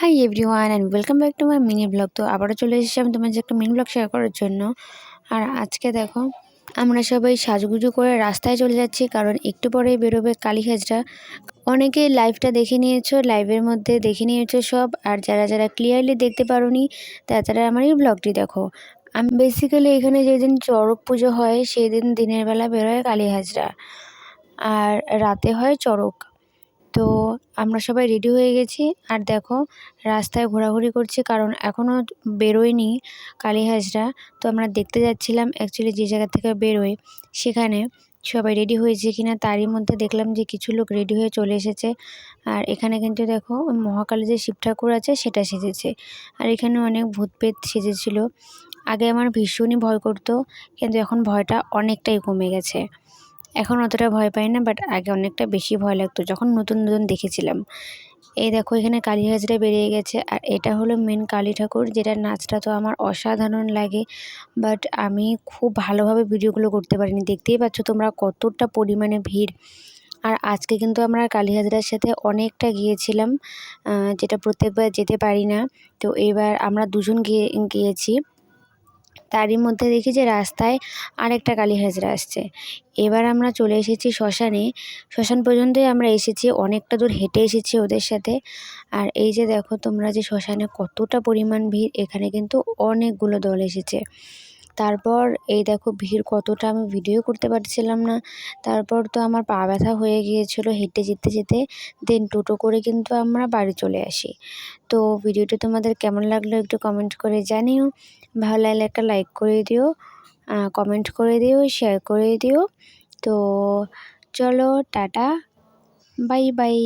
Hi everyone and welcome back to my mini blog তো আবারও চলে এসেছি আমি তোমার যে একটা মিনি ব্লগ শেয়ার করার জন্য। আর আজকে দেখো, আমরা সবাই সাজগুজু করে রাস্তায় চলে যাচ্ছি, কারণ একটু পরেই বেরোবে কালী হাজরা। অনেকেই লাইভটা দেখে নিয়েছো লাইভের মধ্যে দেখে নিয়েছো সব, আর যারা যারা ক্লিয়ারলি দেখতে পারোনি তারা তারা আমার এই ব্লগটি দেখো। আমি বেসিক্যালি এখানে যেদিন চড়ক পুজো হয় সেই দিন দিনের বেলা বেরোয় কালী হাজরা। আর রাতে হয় চড়ক। তো আমরা সবাই রেডি হয়ে গেছি। আর দেখো, রাস্তায় ঘোরাঘুরি করছি কারণ এখনও বেরোয়নি কালী হাজরা। তো আমরা দেখতে যাচ্ছিলাম অ্যাকচুয়ালি যে জায়গা থেকে বেরোয়, সেখানে সবাই রেডি হয়েছে কিনা তারই মধ্যে দেখলাম যে কিছু লোক রেডি হয়ে চলে এসেছে। আর এখানে কিন্তু দেখো, মহাকালী যে শিব ঠাকুর আছে সেটা সেজেছে। আর এখানে অনেক ভূত পেত সেজেছিল। আগে আমার ভীষণই ভয় করতো, কিন্তু এখন ভয়টা অনেকটাই কমে গেছে। এখন অতটা ভয় পাই না বাট আগে অনেকটা বেশি ভয় লাগতো যখন নতুন নতুন দেখেছিলাম। এই দেখো এখানে কালী হাজরা বেরিয়ে গেছে, আর এটা হলো মেন কালী ঠাকুর, যেটার নাচটা তো আমার অসাধারণ লাগে বাট আমি খুব ভালোভাবে ভিডিওগুলো করতে পারিনি। দেখতেই পাচ্ছ তোমরা কতটা পরিমাণে ভিড়। আর আজকে কিন্তু আমরা কালী হাজরার সাথে অনেকটা গিয়েছিলাম যেটা প্রত্যেকবার যেতে পারি না। তো এবার আমরা দুজন গিয়ে, গিয়েছি। তারই মধ্যে দেখি যে রাস্তায় আরেকটা কালী হাজরা আসছে। এবার আমরা চলে এসেছি শ্মশানে। শ্মশান পর্যন্তই আমরা এসেছি, অনেকটা দূর হেঁটে এসেছি ওদের সাথে। আর এই যে দেখো তোমরা যে শ্মশানে কতটা পরিমাণ ভিড়, এখানে কিন্তু অনেকগুলো দল এসেছে। তারপর এই দেখো ভিড় কতটা, আমি ভিডিও করতে পারছিলাম না। তারপর তো আমার পা ব্যথা হয়ে গিয়েছিল হেঁটে যেতে যেতে। দেন টোটো করে কিন্তু আমরা বাড়ি চলে আসি। তো ভিডিওটি তোমাদের কেমন লাগল একটু কমেন্ট করে জানিও। ভালো লাগলে একটা লাইক করে দিও কমেন্ট করে দিও শেয়ার করে দিও। তো চলো, টাটা বাই বাই